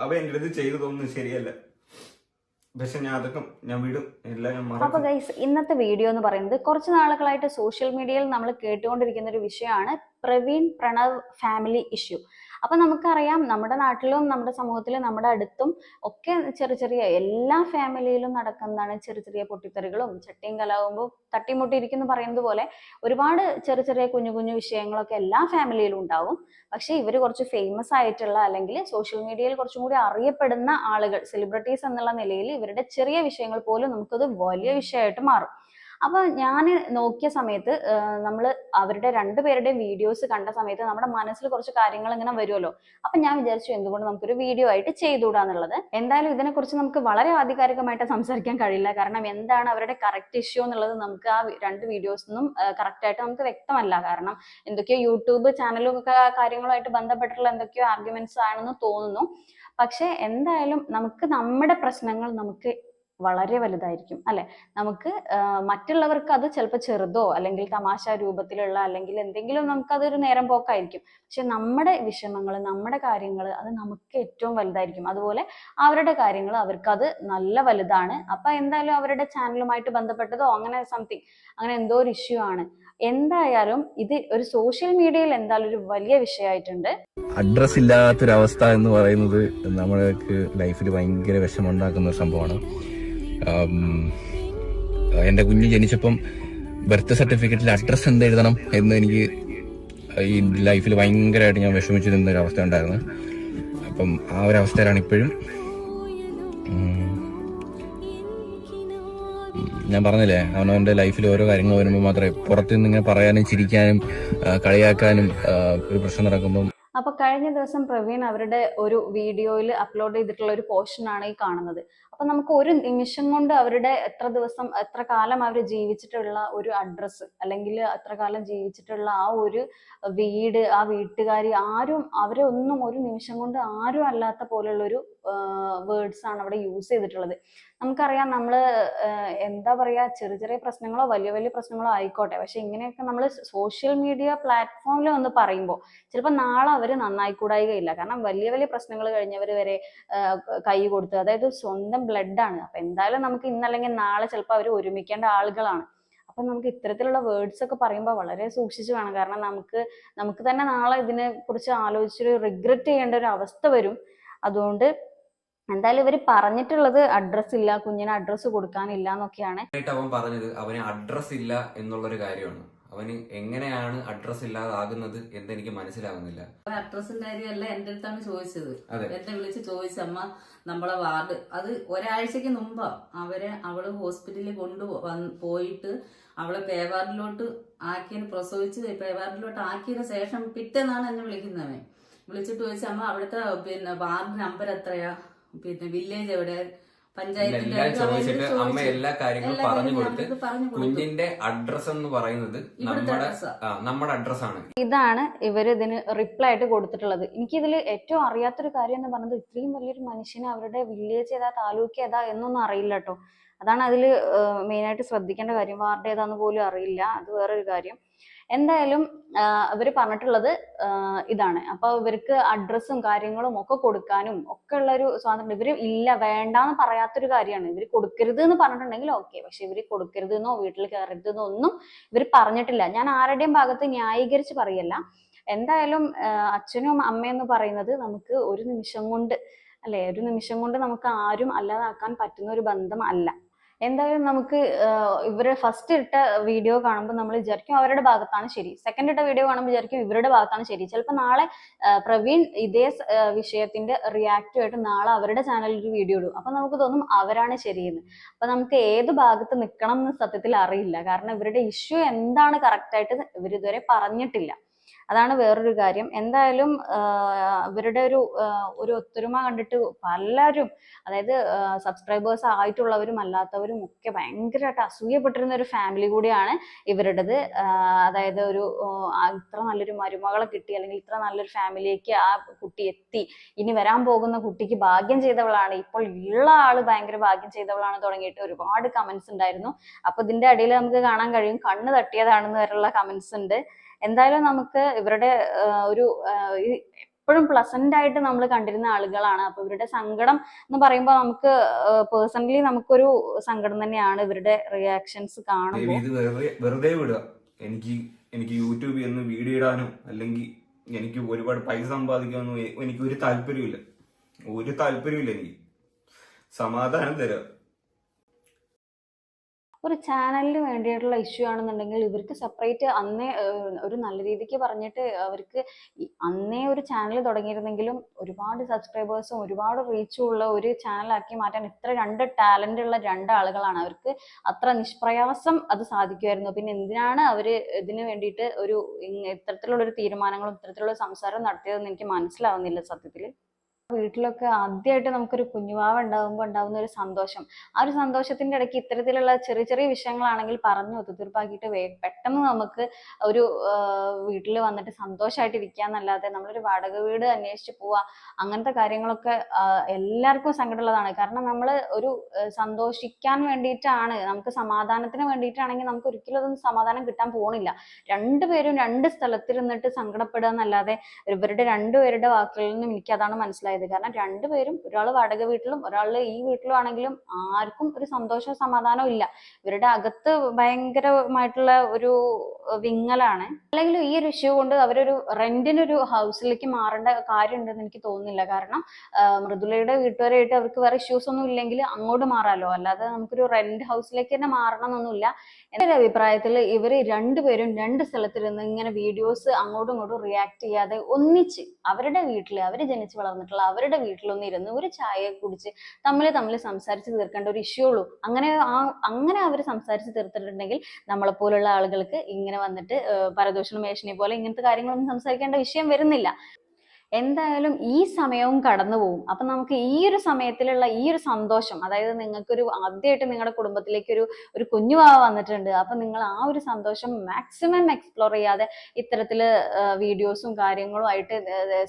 അവ എന്റെ അടുത്ത് ചെയ്തു തോന്നുന്നു ശരിയല്ല. പക്ഷെ ഞാൻ അതൊക്കെ ഞാൻ വിടും. എല്ലാം ഞാൻ അപ്പൊ ഗൈസ് ഇന്നത്തെ വീഡിയോ എന്ന് പറയുന്നത് കുറച്ച് നാളുകളായിട്ട് സോഷ്യൽ മീഡിയയിൽ നമ്മൾ കേട്ടുകൊണ്ടിരിക്കുന്ന ഒരു വിഷയമാണ് പ്രവീൺ പ്രണവ് ഫാമിലി ഇഷ്യൂ അപ്പൊ നമുക്കറിയാം നമ്മുടെ നാട്ടിലും നമ്മുടെ സമൂഹത്തിലും നമ്മുടെ അടുത്തും ഒക്കെ ചെറിയ ചെറിയ എല്ലാ ഫാമിലിയിലും നടക്കുന്നതാണ് ചെറിയ ചെറിയ പൊട്ടിത്തെറികളും ചട്ടിയും കലാവുമ്പോൾ തട്ടിമുട്ടിയിരിക്കുന്നു പറയുന്നത് പോലെ ഒരുപാട് ചെറിയ ചെറിയ കുഞ്ഞു കുഞ്ഞു വിഷയങ്ങളൊക്കെ എല്ലാ ഫാമിലിയിലും ഉണ്ടാവും. പക്ഷേ ഇവർ കുറച്ച് ഫേമസ് ആയിട്ടുള്ള അല്ലെങ്കിൽ സോഷ്യൽ മീഡിയയിൽ കുറച്ചും കൂടി അറിയപ്പെടുന്ന ആളുകൾ സെലിബ്രിറ്റീസ് എന്നുള്ള നിലയിൽ ഇവരുടെ ചെറിയ വിഷയങ്ങൾ പോലും നമുക്കത് വലിയ വിഷയമായിട്ട് മാറും. അപ്പൊ ഞാൻ നോക്കിയ സമയത്ത് നമ്മൾ അവരുടെ രണ്ടുപേരുടെയും വീഡിയോസ് കണ്ട സമയത്ത് നമ്മുടെ മനസ്സിൽ കുറച്ച് കാര്യങ്ങൾ ഇങ്ങനെ വരുമല്ലോ അപ്പൊ ഞാൻ വിചാരിച്ചു എന്തുകൊണ്ട് നമുക്കൊരു വീഡിയോ ആയിട്ട് ചെയ്തുകൂടാന്നുള്ളത് എന്തായാലും ഇതിനെക്കുറിച്ച് നമുക്ക് വളരെ ആധികാരികമായിട്ട് സംസാരിക്കാൻ കഴിയില്ല. കാരണം എന്താണ് അവരുടെ കറക്റ്റ് ഇഷ്യൂ എന്നുള്ളത് നമുക്ക് ആ രണ്ട് വീഡിയോസ് കറക്റ്റ് ആയിട്ട് നമുക്ക് വ്യക്തമല്ല. കാരണം എന്തൊക്കെയോ യൂട്യൂബ് ചാനലും ഒക്കെ കാര്യങ്ങളുമായിട്ട് ബന്ധപ്പെട്ടിട്ടുള്ള എന്തൊക്കെയോ ആർഗ്യുമെന്റ്സ് ആണെന്ന് തോന്നുന്നു. പക്ഷെ എന്തായാലും നമുക്ക് നമ്മുടെ പ്രശ്നങ്ങൾ നമുക്ക് വളരെ വലുതായിരിക്കും അല്ലെ? നമുക്ക് മറ്റുള്ളവർക്ക് അത് ചിലപ്പോൾ ചെറുതോ അല്ലെങ്കിൽ തമാശ രൂപത്തിലുള്ള അല്ലെങ്കിൽ എന്തെങ്കിലും നമുക്ക് അതൊരു നേരം പോക്കായിരിക്കും. പക്ഷെ നമ്മുടെ വിഷമങ്ങൾ നമ്മുടെ കാര്യങ്ങൾ അത് നമുക്ക് ഏറ്റവും വലുതായിരിക്കും. അതുപോലെ അവരുടെ കാര്യങ്ങൾ അവർക്ക് അത് നല്ല വലുതാണ്. അപ്പൊ എന്തായാലും അവരുടെ ചാനലുമായിട്ട് ബന്ധപ്പെട്ടതോ അങ്ങനെ സംതിങ് അങ്ങനെ എന്തോ ഒരു ഇഷ്യൂ ആണ്. എന്തായാലും ഇത് ഒരു സോഷ്യൽ മീഡിയയിൽ എന്തായാലും ഒരു വലിയ വിഷയമായിട്ടുണ്ട്. അഡ്രസ് ഇല്ലാത്തൊരവസ്ഥ എന്ന് പറയുന്നത് നമ്മൾക്ക് ലൈഫിൽ ഭയങ്കര വിഷമമുണ്ടാക്കുന്ന സംഭവമാണ്. എന്റെ കുഞ്ഞ് ജനിച്ചപ്പം ബർത്ത് സർട്ടിഫിക്കറ്റിൽ അഡ്രസ്സ് എന്ത് എഴുതണം എന്ന് എനിക്ക് ഈ ലൈഫിൽ ഭയങ്കരമായിട്ട് ഞാൻ വിഷമിച്ചു നിന്ന ഒരു അവസ്ഥ ഉണ്ടായിരുന്നു. അപ്പം ആ ഒരു അവസ്ഥയിലാണ് ഇപ്പോഴും. ഞാൻ പറഞ്ഞില്ലേ അവനവന്റെ ലൈഫിൽ ഓരോ കാര്യങ്ങൾ വരുമ്പോൾ മാത്രമേ പുറത്തുനിന്ന് ഇങ്ങനെ പറയാനും ചിരിക്കാനും കളിയാക്കാനും ഒരു പ്രശ്നം നടക്കുമ്പം അപ്പൊ കഴിഞ്ഞ ദിവസം പ്രവീൺ അവരുടെ ഒരു വീഡിയോയിൽ അപ്ലോഡ് ചെയ്തിട്ടുള്ള ഒരു പോർഷൻ ആണ് ഈ കാണുന്നത്. അപ്പൊ നമുക്ക് ഒരു നിമിഷം കൊണ്ട് അവരുടെ എത്ര ദിവസം എത്ര കാലം അവർ ജീവിച്ചിട്ടുള്ള ഒരു അഡ്രസ്സ് അല്ലെങ്കിൽ എത്ര കാലം ജീവിച്ചിട്ടുള്ള ആ ഒരു വീട് ആ വീട്ടുകാരി ആരും അവരെ ഒന്നും ഒരു നിമിഷം കൊണ്ട് ആരും അല്ലാത്ത പോലുള്ള ഒരു വേർഡ്സ് ആണ് അവിടെ യൂസ് ചെയ്തിട്ടുള്ളത്. നമുക്കറിയാം നമ്മൾ എന്താ പറയുക ചെറിയ ചെറിയ പ്രശ്നങ്ങളോ വലിയ വലിയ പ്രശ്നങ്ങളോ ആയിക്കോട്ടെ. പക്ഷെ ഇങ്ങനെയൊക്കെ നമ്മൾ സോഷ്യൽ മീഡിയ പ്ലാറ്റ്ഫോമിൽ വന്ന് പറയുമ്പോൾ ചിലപ്പോൾ നാളെ അവർ നന്നായിക്കൂടായികയില്ല. കാരണം വലിയ വലിയ പ്രശ്നങ്ങൾ കഴിഞ്ഞവർ വരെ കൈ കൊടുത്ത് അതായത് സ്വന്തം ബ്ലഡ് ആണ്. അപ്പൊ എന്തായാലും നമുക്ക് ഇന്നല്ലെങ്കിൽ നാളെ ചിലപ്പോൾ അവർ ഒരുമിക്കേണ്ട ആളുകളാണ്. അപ്പം നമുക്ക് ഇത്തരത്തിലുള്ള വേർഡ്സ് ഒക്കെ പറയുമ്പോൾ വളരെ സൂക്ഷിച്ചു വേണം. കാരണം നമുക്ക് നമുക്ക് തന്നെ നാളെ ഇതിനെ കുറിച്ച് ആലോചിച്ചൊരു റിഗ്രറ്റ് ചെയ്യേണ്ട ഒരു അവസ്ഥ വരും. അതുകൊണ്ട് എന്തായാലും ഇവർ പറഞ്ഞിട്ടുള്ളത് അഡ്രസ് ഇല്ല കുഞ്ഞിന് അഡ്രസ് കൊടുക്കാനില്ല എന്നൊക്കെയാണ് അവൻ പറഞ്ഞത് അവന് അഡ്രസ് ഇല്ല എന്നുള്ളൊരു കാര്യമാണ്. അവന് എങ്ങനെയാണ് അഡ്രസ് ഇല്ലാതാകുന്നത് എന്ന് എനിക്ക് മനസ്സിലാകുന്നില്ല അഡ്രസ്സിന്റെ കാര്യമല്ല എന്റെ അടുത്താണ് ചോദിച്ചത്. എന്നെ വിളിച്ച് ചോദിച്ചമ്മ നമ്മളെ വാർഡ് അത് ഒരാഴ്ചക്ക് മുമ്പ് അവരെ അവൾ ഹോസ്പിറ്റലിൽ കൊണ്ടു പോയിട്ട് അവളെ പേവാർഡിലോട്ട് ആക്കിയതിന് പ്രസവിച്ച് പേവാർഡിലോട്ട് ആക്കിയതിന് ശേഷം പിറ്റേന്നാണ് എന്നെ വിളിക്കുന്നവൻ. വിളിച്ചിട്ട് ചോദിച്ച അമ്മ അവിടുത്തെ പിന്നെ വാർഡ് നമ്പർ എത്രയാ? പിന്നെ വില്ലേജ് എവിടെ? പഞ്ചായത്തിന്റെ എല്ലാം ഇത് ചോദിച്ചിട്ട് അമ്മ എല്ലാ കാര്യങ്ങളും പറഞ്ഞു കൊടുത്ത് കുഞ്ഞിന്റെ അഡ്രസ് എന്ന് പറയുന്നത് നമ്മുടെ നമ്മുടെ അഡ്രസ് ആണ്. ഇതാണ് ഇവർ ഇതിന് റിപ്ലൈ ആയിട്ട് കൊടുത്തിട്ടുള്ളത്. എനിക്കിതിൽ ഏറ്റവും അറിയാത്തൊരു കാര്യം എന്ന് പറഞ്ഞത് ഇത്രയും വലിയൊരു മനുഷ്യനെ അവരുടെ വില്ലേജ് ഏതാ താലൂക്ക് ഏതാ എന്നൊന്നും അറിയില്ല കേട്ടോ അതാണ് അതിൽ മെയിനായിട്ട് ശ്രദ്ധിക്കേണ്ട കാര്യം. വാർഡ് ഏതാന്ന് പോലും അറിയില്ല. അത് വേറൊരു കാര്യം. എന്തായാലും ഇവർ പറഞ്ഞിട്ടുള്ളത് ഇതാണ്. അപ്പൊ ഇവർക്ക് അഡ്രസ്സും കാര്യങ്ങളും ഒക്കെ കൊടുക്കാനും ഒക്കെ ഉള്ള ഒരു സ്വാതന്ത്ര്യം. ഇവർ ഇല്ല വേണ്ടാന്ന് പറയാത്തൊരു കാര്യമാണ്. ഇവർ കൊടുക്കരുത് എന്ന് പറഞ്ഞിട്ടുണ്ടെങ്കിൽ ഓക്കെ. പക്ഷെ ഇവർ കൊടുക്കരുത് എന്നോ വീട്ടിൽ കയറരുത് എന്നോ ഒന്നും ഇവർ പറഞ്ഞിട്ടില്ല. ഞാൻ ആരുടെയും ഭാഗത്ത് ന്യായീകരിച്ച് പറയല്ല. എന്തായാലും അച്ഛനും അമ്മയെന്ന് പറയുന്നത് നമുക്ക് ഒരു നിമിഷം കൊണ്ട് അല്ലെ? ഒരു നിമിഷം കൊണ്ട് നമുക്ക് ആരും അല്ലാതാക്കാൻ പറ്റുന്ന ഒരു ബന്ധം അല്ല. എന്തായാലും നമുക്ക് ഇവരെ ഫസ്റ്റ് ഇട്ട വീഡിയോ കാണുമ്പോൾ നമ്മൾ വിചാരിക്കും അവരുടെ ഭാഗത്താണ് ശരി. സെക്കൻഡ് ഇട്ട വീഡിയോ കാണുമ്പോൾ വിചാരിക്കും ഇവരുടെ ഭാഗത്താണ് ശരി. ചിലപ്പോൾ നാളെ പ്രവീൺ ഇതേ വിഷയത്തിന്റെ റിയാക്റ്റീവ് ആയിട്ട് നാളെ അവരുടെ ചാനലിൽ ഒരു വീഡിയോ ഇടും. അപ്പൊ നമുക്ക് തോന്നും അവരാണ് ശരിയെന്ന്. അപ്പൊ നമുക്ക് ഏത് ഭാഗത്ത് നിൽക്കണം എന്ന് സത്യത്തിൽ അറിയില്ല. കാരണം ഇവരുടെ ഇഷ്യൂ എന്താണ് കറക്റ്റ് ആയിട്ട് ഇവരിതുവരെ പറഞ്ഞിട്ടില്ല. അതാണ് വേറൊരു കാര്യം. എന്തായാലും ഇവരുടെ ഒരു ഒരു ഒത്തൊരുമ കണ്ടിട്ട് പലരും അതായത് സബ്സ്ക്രൈബേഴ്സ് ആയിട്ടുള്ളവരും അല്ലാത്തവരും ഒക്കെ ഭയങ്കരമായിട്ട് അസൂയപ്പെട്ടിരുന്ന ഒരു ഫാമിലി കൂടിയാണ് ഇവരുടേത്. അതായത് ഒരു ഇത്ര നല്ലൊരു മരുമകളെ കിട്ടി അല്ലെങ്കിൽ ഇത്ര നല്ലൊരു ഫാമിലിയിലേക്ക് ആ കുട്ടി എത്തി. ഇനി വരാൻ പോകുന്ന കുട്ടിക്ക് ഭാഗ്യം ചെയ്തവളാണ്. ഇപ്പോൾ ഉള്ള ആൾ ഭയങ്കര ഭാഗ്യം ചെയ്തവളാണ് തുടങ്ങിയിട്ട് ഒരുപാട് കമന്റ്സ് ഉണ്ടായിരുന്നു. അപ്പൊ ഇതിന്റെ അടിയിൽ നമുക്ക് കാണാൻ കഴിയും. കണ്ണ് തട്ടിയതാണെന്ന് വരെയുള്ള കമന്റ്സ് ഉണ്ട്. എന്തായാലും നമുക്ക് ഇവരുടെ ഒരു എപ്പോഴും പ്ലസന്റ് ആയിട്ട് നമ്മൾ കണ്ടിരുന്ന ആളുകളാണ്. അപ്പൊ ഇവരുടെ സങ്കടം എന്ന് പറയുമ്പോൾ നമുക്ക് പേഴ്സണലി നമുക്കൊരു സങ്കടം തന്നെയാണ് ഇവരുടെ റിയാക്ഷൻസ് കാണുമ്പോൾ. വെറുതെ വിടുക. എനിക്ക് എനിക്ക് യൂട്യൂബിൽ ഒന്ന് വീഡിയോ ഇടാനോ അല്ലെങ്കിൽ എനിക്ക് ഒരുപാട് പൈസ സമ്പാദിക്കാനോ എനിക്ക് ഒരു താല്പര്യമില്ല ഒരു താല്പര്യമില്ല എനിക്ക്. സമാധാനം തരാം. ഒരു ചാനലിന് വേണ്ടിയിട്ടുള്ള ഇഷ്യൂ ആണെന്നുണ്ടെങ്കിൽ ഇവർക്ക് സെപ്പറേറ്റ് അന്നേ ഒരു നല്ല രീതിക്ക് പറഞ്ഞിട്ട് അവർക്ക് അന്നേ ഒരു ചാനൽ തുടങ്ങിയിരുന്നെങ്കിലും ഒരുപാട് സബ്സ്ക്രൈബേഴ്സും ഒരുപാട് റീച്ചും ഉള്ള ഒരു ചാനലാക്കി മാറ്റാൻ ഇത്ര രണ്ട് ടാലന്റ് ഉള്ള രണ്ട് ആളുകളാണ് അവർക്ക് അത്ര നിഷ്പ്രയാസം അത് സാധിക്കുമായിരുന്നു. പിന്നെ എന്തിനാണ് അവർ ഇതിനു വേണ്ടിയിട്ട് ഒരു ഇത്തരത്തിലുള്ളൊരു തീരുമാനങ്ങളും ഇത്തരത്തിലുള്ള സംസാരം നടത്തിയതെന്ന് എനിക്ക് മനസ്സിലാവുന്നില്ല സത്യത്തിൽ വീട്ടിലൊക്കെ ആദ്യമായിട്ട് നമുക്കൊരു കുഞ്ഞുവാവ ഉണ്ടാകുമ്പോൾ ഉണ്ടാകുന്ന ഒരു സന്തോഷം. ആ ഒരു സന്തോഷത്തിന്റെ ഇടയ്ക്ക് ഇത്തരത്തിലുള്ള ചെറിയ ചെറിയ വിഷയങ്ങളാണെങ്കിൽ പറഞ്ഞു ഒത്തുതീർപ്പാക്കിയിട്ട് പെട്ടെന്ന് നമുക്ക് ഒരു വീട്ടിൽ വന്നിട്ട് സന്തോഷമായിട്ട് ഇരിക്കാന്നല്ലാതെ നമ്മളൊരു വാടക വീട് അന്വേഷിച്ച് പോവാ അങ്ങനത്തെ കാര്യങ്ങളൊക്കെ എല്ലാവർക്കും സങ്കടമുള്ളതാണ്. കാരണം നമ്മൾ ഒരു സന്തോഷിക്കാൻ വേണ്ടിയിട്ടാണ് നമുക്ക് സമാധാനത്തിന് വേണ്ടിയിട്ടാണെങ്കിൽ നമുക്ക് ഒരിക്കലും അതൊന്നും സമാധാനം കിട്ടാൻ പോണില്ല. രണ്ടുപേരും രണ്ട് സ്ഥലത്തിരുന്നിട്ട് സങ്കടപ്പെടുക എന്നല്ലാതെ ഇവരുടെ രണ്ടുപേരുടെ വാക്കുകളിൽ നിന്നും എനിക്ക് അതാണ് മനസ്സിലായത്. കാരണം രണ്ടുപേരും ഒരാൾ വാടക വീട്ടിലും ഒരാൾ ഈ വീട്ടിലും ആണെങ്കിലും ആർക്കും ഒരു സന്തോഷ സമാധാനവും ഇല്ല. ഇവരുടെ അകത്ത് ഭയങ്കരമായിട്ടുള്ള ഒരു വിങ്ങലാണ്. അല്ലെങ്കിൽ ഈ ഒരു ഇഷ്യൂ കൊണ്ട് അവരൊരു റെന്റിനൊരു ഹൗസിലേക്ക് മാറേണ്ട കാര്യമുണ്ടെന്ന് എനിക്ക് തോന്നുന്നില്ല. കാരണം മൃദുലയുടെ വീട്ടുകാരായിട്ട് അവർക്ക് വേറെ ഇഷ്യൂസ് ഒന്നും ഇല്ലെങ്കിൽ അങ്ങോട്ട് മാറാലോ. അല്ലാതെ നമുക്കൊരു റെന്റ് ഹൗസിലേക്ക് തന്നെ മാറണം എന്നൊന്നുമില്ല. എന്റെ ഒരു അഭിപ്രായത്തിൽ ഇവർ രണ്ടുപേരും രണ്ട് സ്ഥലത്തിരുന്ന് ഇങ്ങനെ വീഡിയോസ് അങ്ങോട്ടും ഇങ്ങോട്ടും റിയാക്ട് ചെയ്യാതെ ഒന്നിച്ച് അവരുടെ വീട്ടിൽ അവർ ജനിച്ച് വളർന്നിട്ടുള്ള അവരുടെ വീട്ടിലൊന്നും ഇരുന്ന് ഒരു ചായ കുടിച്ച് തമ്മിൽ തമ്മിൽ സംസാരിച്ച് തീർക്കേണ്ട ഒരു ഇഷ്യൂ ഉള്ളൂ. അങ്ങനെ ആ അങ്ങനെ അവർ സംസാരിച്ച് തീർത്തിട്ടുണ്ടെങ്കിൽ നമ്മളെപ്പോലുള്ള ആളുകൾക്ക് ഇങ്ങനെ വന്നിട്ട് പരദൂഷണ മേഷനെ പോലെ ഇങ്ങനത്തെ കാര്യങ്ങളൊന്നും സംസാരിക്കേണ്ട വിഷയം വരുന്നില്ല. എന്തായാലും ഈ സമയവും കടന്നു പോകും അപ്പൊ നമുക്ക് ഈ ഒരു സമയത്തിലുള്ള ഈ ഒരു സന്തോഷം അതായത് നിങ്ങൾക്കൊരു ആദ്യമായിട്ട് നിങ്ങളുടെ കുടുംബത്തിലേക്ക് ഒരു ഒരു കുഞ്ഞുവാവ വന്നിട്ടുണ്ട്. അപ്പൊ നിങ്ങൾ ആ ഒരു സന്തോഷം മാക്സിമം എക്സ്പ്ലോർ ചെയ്യാതെ ഇത്തരത്തിൽ വീഡിയോസും കാര്യങ്ങളും ആയിട്ട്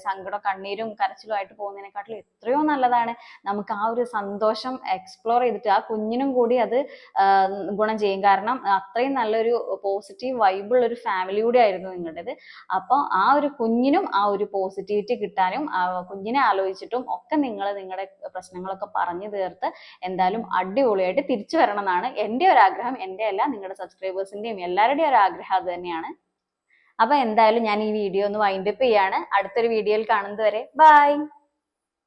സങ്കടം കണ്ണീരും കരച്ചിലും ആയിട്ട് പോകുന്നതിനെക്കാട്ടിലും എത്രയോ നല്ലതാണ് നമുക്ക് ആ ഒരു സന്തോഷം എക്സ്പ്ലോർ ചെയ്തിട്ട് ആ കുഞ്ഞിനും കൂടി അത് ഗുണം ചെയ്യും. കാരണം അത്രയും നല്ലൊരു പോസിറ്റീവ് വൈബുള്ള ഒരു ഫാമിലി ആയിരുന്നു നിങ്ങളുടേത്. അപ്പോൾ ആ ഒരു കുഞ്ഞിനും ആ ഒരു പോസിറ്റിവിറ്റി കിട്ടാനും കുഞ്ഞിനെ ആലോചിച്ചിട്ടും ഒക്കെ നിങ്ങൾ നിങ്ങളുടെ പ്രശ്നങ്ങളൊക്കെ പറഞ്ഞു തീർത്ത് എന്തായാലും അടിപൊളിയായിട്ട് തിരിച്ചു വരണം എന്നാണ് എന്റെ ഒരു ആഗ്രഹം. എന്റെ അല്ല നിങ്ങളുടെ സബ്സ്ക്രൈബേഴ്സിന്റെയും എല്ലാവരുടെയും ഒരു ആഗ്രഹം അത് തന്നെയാണ്. അപ്പൊ എന്തായാലും ഞാൻ ഈ വീഡിയോ ഒന്ന് വൈൻഡപ്പ് ചെയ്യാണ്. അടുത്തൊരു വീഡിയോയിൽ കാണുന്നത് വരെ. ബൈ